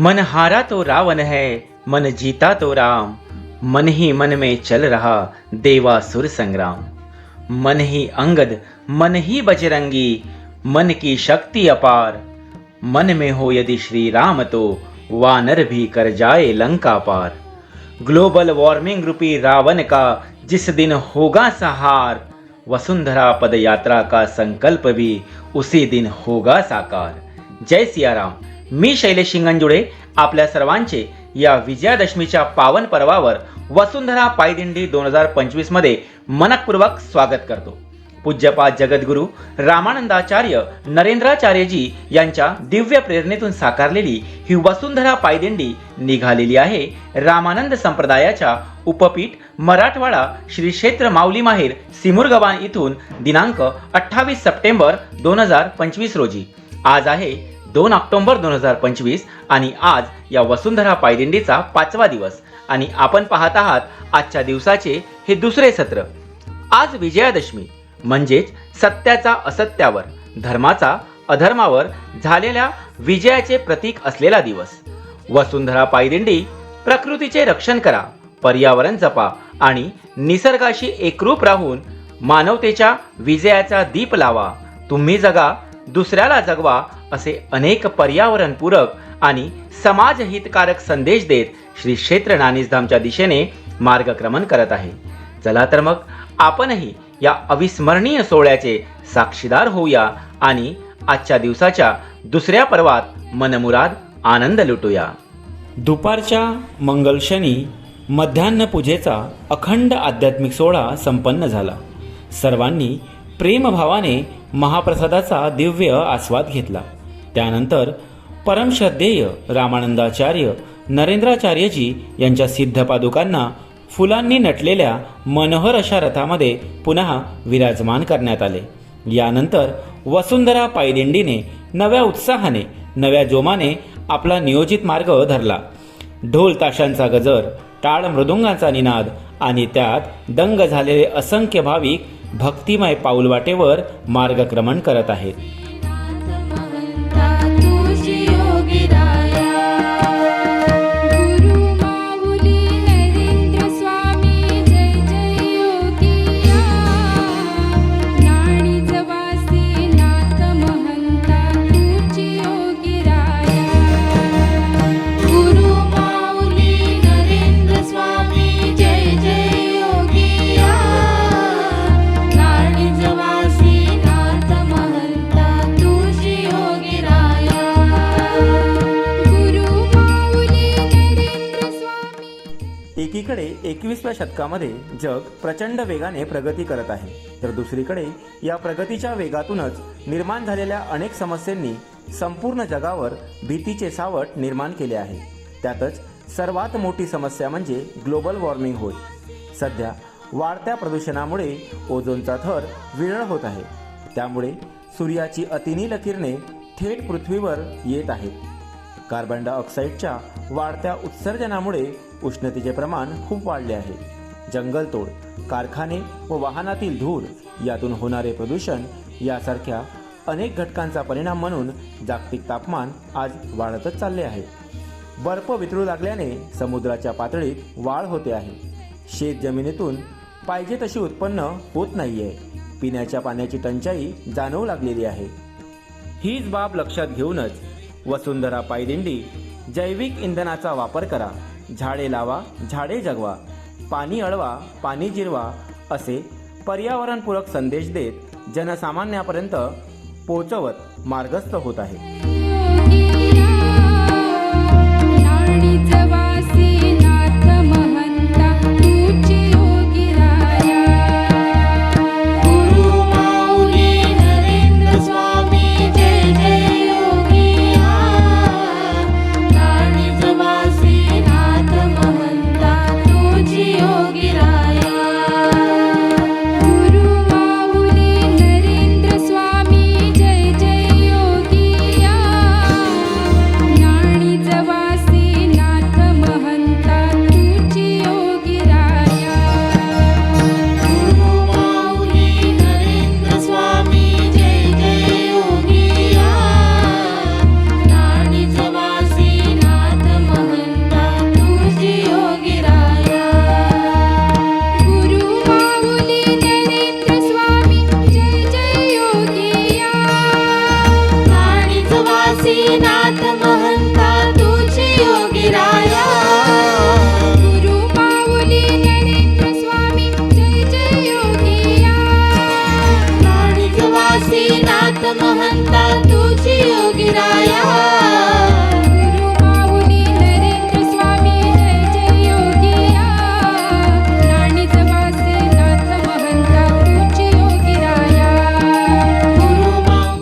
मन हारा तो रावण है, मन जीता तो राम। मन ही मन में चल रहा देवासुर संग्राम। मन ही अंगद, मन ही बजरंगी, मन की शक्ति अपार। मन में हो यदि श्री राम तो वानर भी कर जाए लंका पार। ग्लोबल वार्मिंग रूपी रावण का जिस दिन होगा सहार, वसुंधरा पद यात्रा का संकल्प भी उसी दिन होगा साकार। जय सियाराम मी शैलेश शिंगणजुळे आपल्या सर्वांचे या विजयादशमीच्या पावन पर्वावर वसुंधरा पायदिंडी दोन हजार पंचवीसमध्ये मनपूर्वक स्वागत करतो. पूज्यपाद जगद्गुरू रामानंदाचार्य नरेंद्राचार्यजी यांच्या दिव्य प्रेरणेतून साकारलेली ही वसुंधरा पायदिंडी निघालेली आहे रामानंद संप्रदायाच्या उपपीठ मराठवाडा श्री क्षेत्र माऊली माहेर सिमुरगवान इथून दिनांक अठ्ठावीस सप्टेंबर दोन हजार पंचवीस रोजी. आज आहे दोन ऑक्टोंबर दोन हजार पंचवीस आणि आज या वसुंधरा पायदिंडीचा पाचवा दिवस. आणि आपण पाहत आहात आजच्या दिवसाचे हे दुसरे सत्र. आज विजयादशमी म्हणजेच सत्याचा असत्यावर धर्माचा अधर्मावर झालेल्या विजयाचे प्रतीक असलेला दिवस. वसुंधरा पायदिंडी प्रकृतीचे रक्षण करा पर्यावरण जपा आणि निसर्गाशी एकरूप राहून मानवतेच्या विजयाचा दीप लावा. तुम्ही जगा दुसऱ्याला जगवा असे अनेक पर्यावरणपूरक आणि समाजहितकारक संदेश देत श्री क्षेत्र नानिसधामच्या दिशेने मार्गक्रमण करत आहे. चला तर मग आपणही या अविस्मरणीय सोहळ्याचे साक्षीदार होऊया आणि आजच्या दिवसाच्या दुसऱ्या पर्वात मनमुराद आनंद लुटूया. दुपारच्या मंगलशनी मध्यान्ह पूजेचा अखंड आध्यात्मिक सोहळा संपन्न झाला. सर्वांनी प्रेमभावाने महाप्रसादाचा दिव्य आस्वाद घेतला. त्यानंतर परमश्रद्धेय रामानंदाचार्य नरेंद्राचार्यजी यांच्या सिद्ध पादुकांना फुलांनी नटलेल्या मनोहर अशा रथामध्ये पुन्हा विराजमान करण्यात आले. यानंतर वसुंधरा पायदिंडीने नव्या उत्साहाने नव्या जोमाने आपला नियोजित मार्ग धरला. ढोल ताशांचा गजर टाळ मृदुंगाचा निनाद आणि त्यात दंग झालेले असंख्य भाविक भक्तिमय पाऊलवाटेवर मार्गक्रमण करत आहेत. एकीकडे एकवीसव्या शतकामध्ये जग प्रचंड वेगाने प्रगती करत आहे. तर दुसरीकडे या प्रगतीच्या वेगातूनच निर्माण झालेल्या अनेक समस्यांनी संपूर्ण जगावर भीतीचे सावट निर्माण केले आहे. त्यातच सर्वात मोठी समस्या म्हणजे ग्लोबल वॉर्मिंग होय. सध्या वाढत्या प्रदूषणामुळे ओझोनचा थर विरळ होत आहे. त्यामुळे सूर्याची अतिनील किरणे थेट पृथ्वीवर येत आहेत. कार्बन डायऑक्साईडच्या वाढत्या उत्सर्जनामुळे उष्णतेचे प्रमाण खूप वाढले आहे. जंगलतोड कारखाने व वाहनातील धूर यातून होणारे प्रदूषण यासारख्या अनेक घटकांचा परिणाम म्हणून जागतिक तापमान आज वाढतच चालले आहे. बर्फ वितळू लागल्याने समुद्राच्या पातळीत वाढ होते आहे. शेत जमिनीतून पाहिजे तशी उत्पन्न होत नाहीये. पिण्याच्या पाण्याची टंचाई जाणवू लागलेली आहे. हीच बाब लक्षात घेऊनच वसुंधरा पायदिंडी जैविक इंधनाचा वापर करा. झाडे लावा झाडे जगवा पाणी अळवा पाणी जिरवा असे पर्यावरणपूरक संदेश देत जनसामान्यापर्यंत पोचवत मार्गस्थ होत आहे.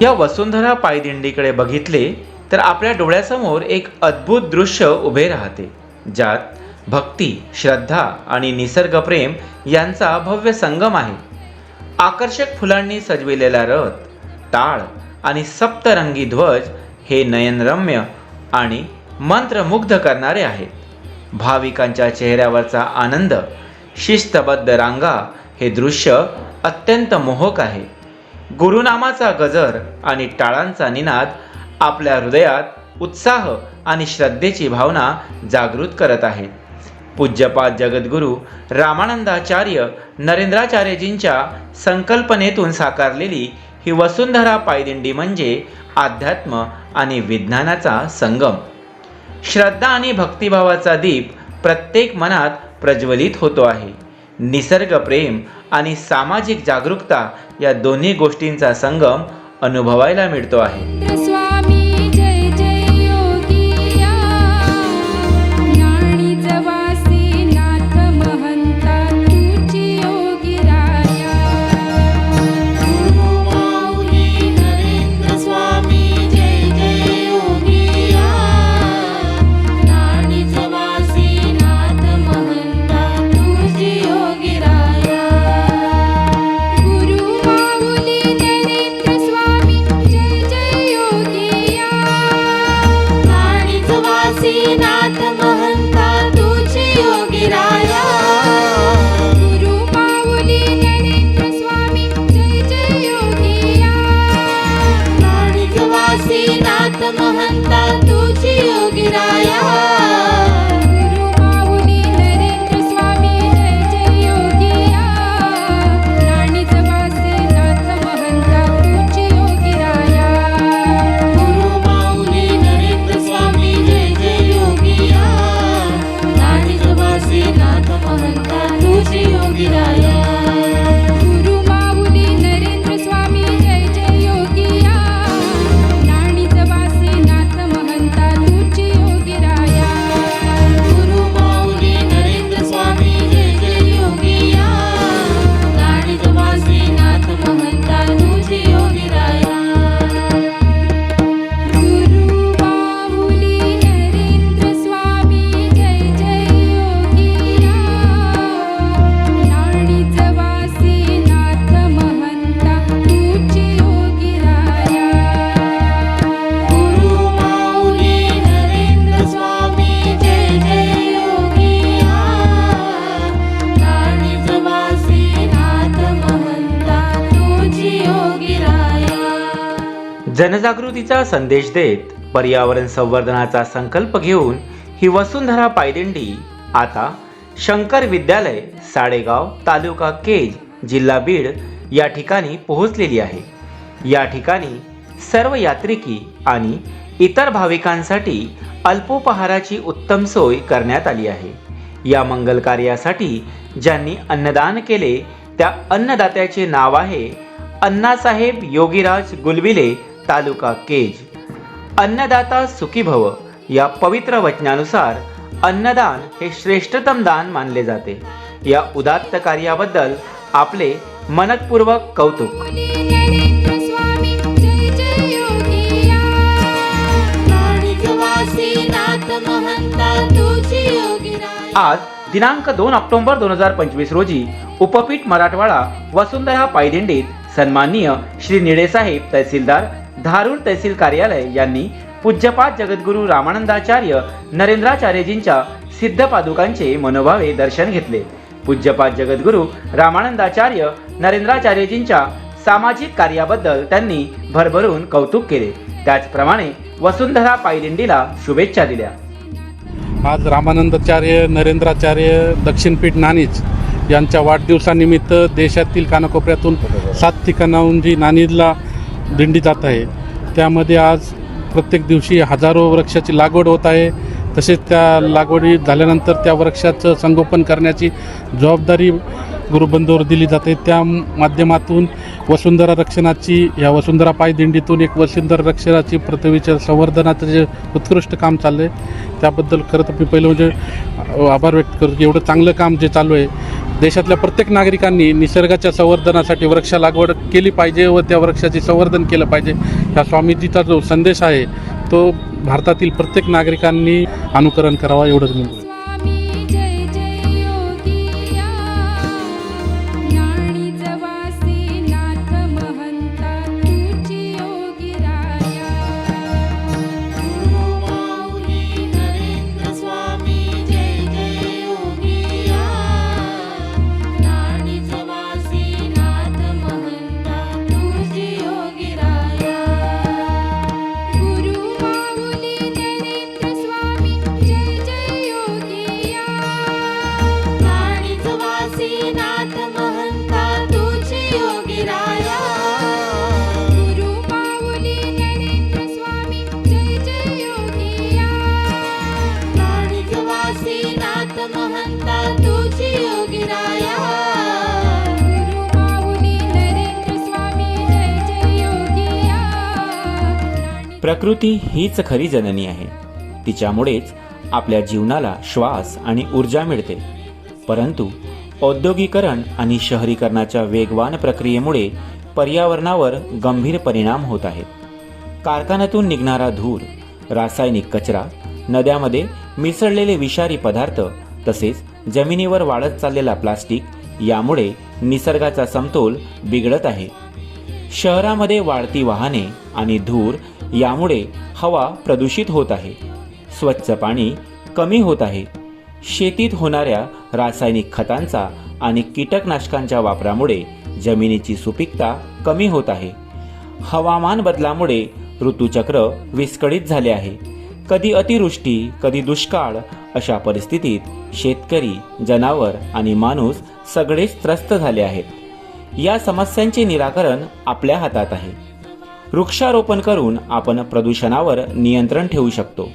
या वसुंधरा पायदिंडीकडे बघितले तर आपल्या डोळ्यासमोर एक अद्भुत दृश्य उभे राहते ज्यात भक्ती श्रद्धा आणि निसर्गप्रेम यांचा भव्य संगम आहे. आकर्षक फुलांनी सजविलेला रथ टाळ आणि सप्तरंगी ध्वज हे नयनरम्य आणि मंत्रमुग्ध करणारे आहेत. भाविकांच्या चेहऱ्यावरचा आनंद शिस्तबद्ध रांगा हे दृश्य अत्यंत मोहक आहे. गुरुनामाचा गजर आणि टाळांचा निनाद आपल्या हृदयात उत्साह आणि श्रद्धेची भावना जागृत करत आहे. पूज्यपाद जगद्गुरू रामानंदाचार्य नरेंद्राचार्यजींच्या संकल्पनेतून साकारलेली ही वसुंधरा पायदिंडी म्हणजे अध्यात्म आणि विज्ञानाचा संगम. श्रद्धा आणि भक्तिभावाचा दीप प्रत्येक मनात प्रज्वलित होतो आहे. निसर्ग प्रेम आणि सामाजिक जागरूकता या दोन्ही गोष्टींचा संगम अनुभवायला मिळतो आहे. महंता तुझी योगिराया जनजागृतीचा संदेश देत पर्यावरण संवर्धनाचा संकल्प घेऊन ही वसुंधरा पायदिंडी आता शंकर विद्यालय साडेगाव तालुका केज जिल्हा बीड या ठिकाणी पोहोचलेली आहे. या ठिकाणी सर्व यात्रिकी आणि इतर भाविकांसाठी अल्पोपहाराची उत्तम सोय करण्यात आली आहे. या मंगल कार्यासाठी ज्यांनी अन्नदान केले त्या अन्नदात्याचे नाव आहे अण्णासाहेब योगीराज गुलबिले तालुका केज. अन्नदाता सुखी भव या पवित्र वचनानुसार अन्नदान हे श्रेष्ठतम दान मानले जाते. या उदात्त कार्याबद्दल आपले मनपूर्वक कौतुक. आज दिनांक दोन ऑक्टोबर दोन हजार पंचवीस रोजी उपपीठ मराठवाडा वसुंधरा पायदिंडीत सन्माननीय श्री निळेसाहेब तहसीलदार धारूर तहसील कार्यालय यांनी पूज्यपाद जगद्गुरू रामानंदाचार्य नरेंद्राचार्यजींच्या सिद्ध पादुकांचे मनोभावे दर्शन घेतले. पूज्यपाद जगद्गुरू रामानंदाचार्य नरेंद्राचार्यजींच्या सामाजिक कार्याबद्दल त्यांनी भरभरून कौतुक केले. त्याचप्रमाणे वसुंधरा पायदिंडीला शुभेच्छा दिल्या. आज रामानंदाचार्य नरेंद्राचार्य दक्षिणपीठ नाणीज यांच्या वाढदिवसानिमित्त देशातील कानाकोपऱ्यातून सात ठिकाणाहून जी नाणीजला दिंडी जात आहे. त्यामध्ये आज प्रत्येक दिवशी हजारो वृक्षाची लागवड होत आहे. तसेच त्या लागवडी झाल्यानंतर त्या वृक्षाचं संगोपन करण्याची जबाबदारी गुरुबंधूवर दिली जाते. त्या माध्यमातून वसुंधरा रक्षणाची या वसुंधरा पाय दिंडीतून एक वसुंधरा रक्षणाची पृथ्वीच्या संवर्धनाचं जे उत्कृष्ट काम चाललं आहे त्याबद्दल खरं तर मी पहिलं म्हणजे आभार व्यक्त करतो की एवढं चांगलं काम जे चालू आहे देशातल्या प्रत्येक नागरिकांनी निसर्गाच्या संवर्धनासाठी वृक्ष लागवड केली पाहिजे व त्या वृक्षाचे संवर्धन केलं पाहिजे. ह्या स्वामीजीचा जो संदेश आहे तो भारतातील प्रत्येक नागरिकांनी अनुकरण करावा एवढंच मी प्रकृती हीच खरी जननी आहे. तिच्यामुळेच आपल्या जीवनाला श्वास आणि ऊर्जा मिळते. परंतु औद्योगिकरण आणि शहरीकरणाच्या वेगवान प्रक्रियेमुळे पर्यावरणावर गंभीर परिणाम होत आहेत. कारखान्यातून निघणारा धूर रासायनिक कचरा नद्यामध्ये मिसळलेले विषारी पदार्थ तसेच जमिनीवर वाढत चाललेला प्लास्टिक यामुळे निसर्गाचा समतोल बिघडत आहे. शहरामध्ये वाढती वाहने आणि धूर यामुळे हवा प्रदूषित होत आहे. स्वच्छ पाणी कमी होत आहे. शेतीत होणाऱ्या रासायनिक खतांचा आणि कीटकनाशकांच्या वापरामुळे जमिनीची सुपीकता कमी होत आहे. हवामान बदलामुळे ऋतूचक्र विस्कळीत झाले आहे. कधी अतिवृष्टी कधी दुष्काळ अशा परिस्थितीत शेतकरी जनावर आणि माणूस सगळेच त्रस्त झाले आहेत. या समस्यांचे निराकरण आपल्या हातात आहे. वृक्षारोपण करून आपण प्रदूषणावर नियंत्रण ठेवू शकतो.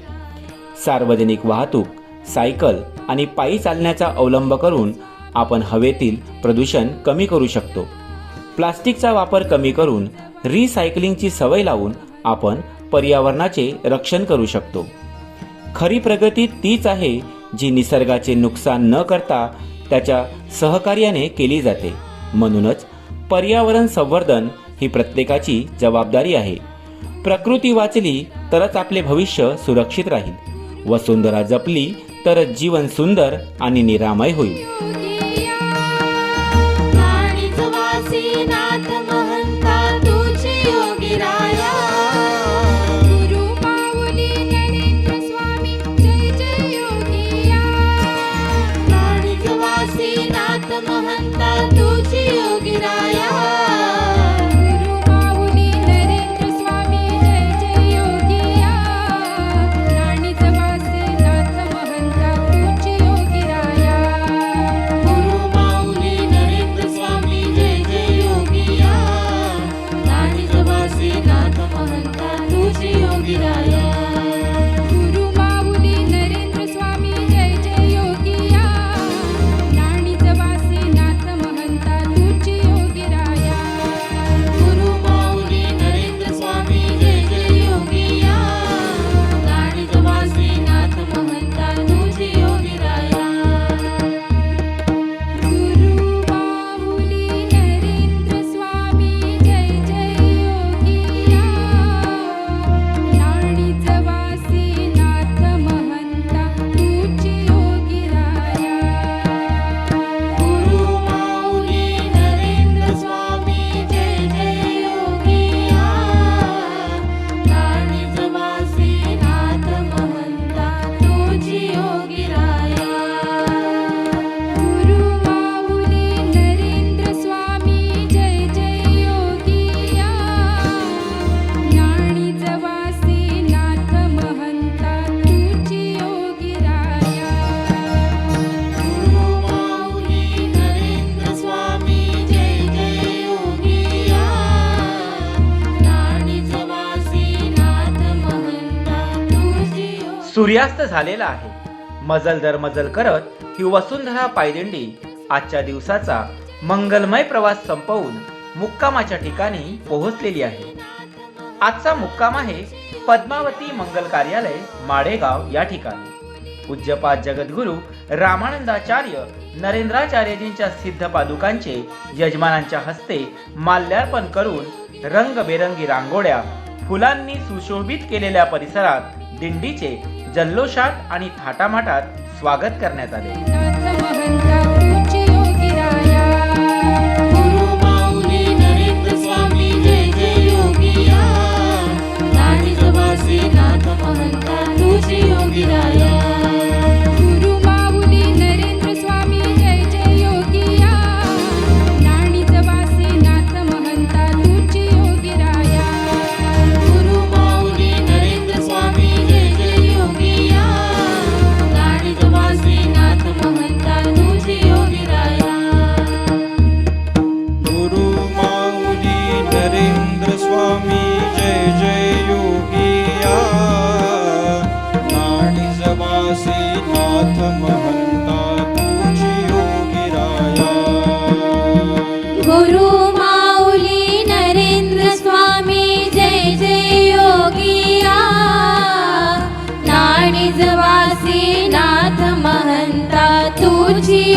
सार्वजनिक वाहतूक सायकल आणि पायी चालण्याचा अवलंब करून आपण हवेतील प्रदूषण कमी करू शकतो. प्लास्टिकचा वापर कमी करून रिसायकलिंगची सवय लावून आपण पर्यावरणाचे रक्षण करू शकतो. खरी प्रगती तीच आहे जी निसर्गाचे नुकसान न करता त्याच्या सहकार्याने केली जाते. म्हणूनच पर्यावरण संवर्धन ही प्रत्येकाची जबाबदारी आहे. प्रकृती वाचली तरच आपले भविष्य सुरक्षित राहील. वसुंधरा जपली तरच जीवन सुंदर आणि निरामय होईल. सूर्यास्त झालेला आहे. मजल दर मजल करत ही वसुंधरा पायदिंडी आजच्या दिवसाचा मंगलमय प्रवास संपवून मुक्कामाच्या ठिकाणी पोहोचलेली आहे. आजचा मुक्काम आहे पद्मावती मंगल कार्यालय माडेगाव या ठिकाणी. पूज्यपाद जगद्गुरु रामानंदाचार्य नरेंद्राचार्यजींच्या सिद्ध पादुकांचे यजमानांच्या हस्ते माल्यार्पण करून रंगबेरंगी रांगोळ्या फुलांनी सुशोभित केलेल्या परिसरात दिंडीचे जल्लोषात आणि थाटामाटात स्वागत करण्यात आले. योगी राया.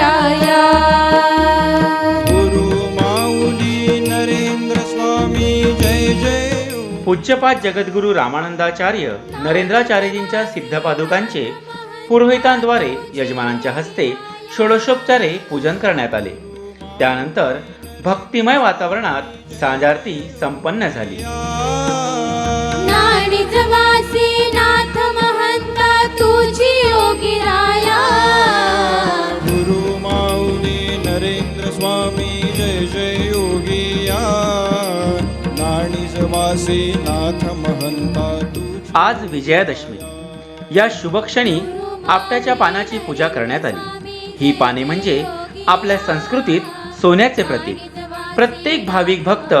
राया गुरु माऊली नरेंद्र स्वामी जय जय. योगी पूज्यपाद जगद्गुरु रामानंदाचार्य नरेंद्राचार्यजींच्या सिद्ध पादुकांचे पुरोहितांद्वारे यजमानांच्या हस्ते षोडशोपचारे पूजन करण्यात आले. त्यानंतर भक्तिमय वातावरणात सांजारती संपन्न झाली. नाथ महंता तुझी योगी नाथ महंता आज विजयादशमी. या शुभक्षणी आपट्याच्या पानाची पूजा करण्यात आली. ही पाने म्हणजे आपल्या संस्कृतीत सोन्याचे प्रतीक. प्रत्येक भाविक भक्त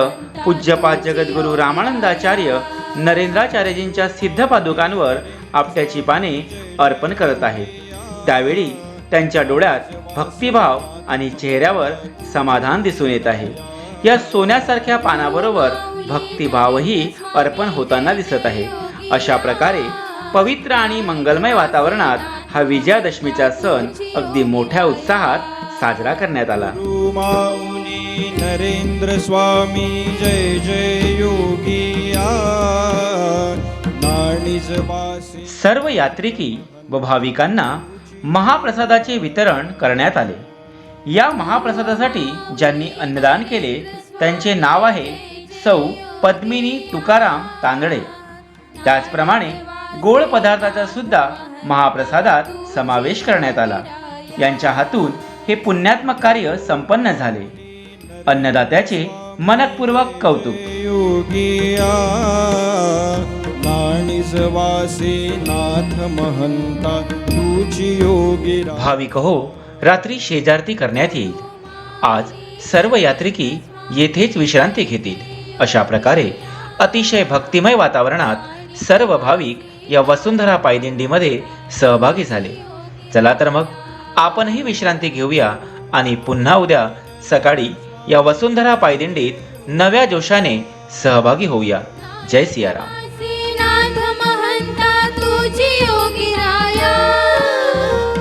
पूज्यपाद जगद्गुरु रामानंदाचार्य नरेंद्राचार्यजींच्या सिद्ध पादुकांवर आपट्याची पाने अर्पण करत आहेत. त्यावेळी त्यांच्या डोळ्यात भक्तिभाव आणि चेहऱ्यावर समाधान दिसून येत आहे. या सोन्यासारख्या पानाबरोबर भक्तिभावही अर्पण होताना दिसत आहे. अशा प्रकारे पवित्र आणि मंगलमय वातावरणात हा विजयादशमीचा सण अगदी मोठ्या उत्साहात साजरा करण्यात आला. नरेंद्र स्वामी जय जय जवासी सर्व यात्रिकी व भाविकांना महाप्रसादाचे वितरण करण्यात आले. या महाप्रसादासाठी ज्यांनी अन्नदान केले त्यांचे नाव आहे सौ पद्मिनी तुकाराम तांदळे. त्याचप्रमाणे गोड पदार्थाचा सुद्धा महाप्रसादात समावेश करण्यात आला. यांच्या हातून हे पुण्यात्मक कार्य संपन्न झाले. अन्नदात्याचे मनपूर्वक कौतुक. भाविक हो रात्री शेजारती करण्यात येईल. आज सर्व यात्रिकी येथेच विश्रांती घेतील. अशा प्रकारे अतिशय भक्तिमय वातावरणात सर्व भाविक या वसुंधरा पायदिंडीमध्ये सहभागी झाले. चला तर मग आपणही विश्रांती घेऊया आणि पुन्हा उद्या सकाळी या वसुंधरा पायदिंडीत नव्या जोशाने सहभागी होऊया. जय सियाराम. नाथ महंता तुझी योगी राया.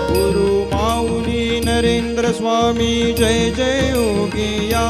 गुरु माऊली नरेंद्र स्वामी जय जय योगिया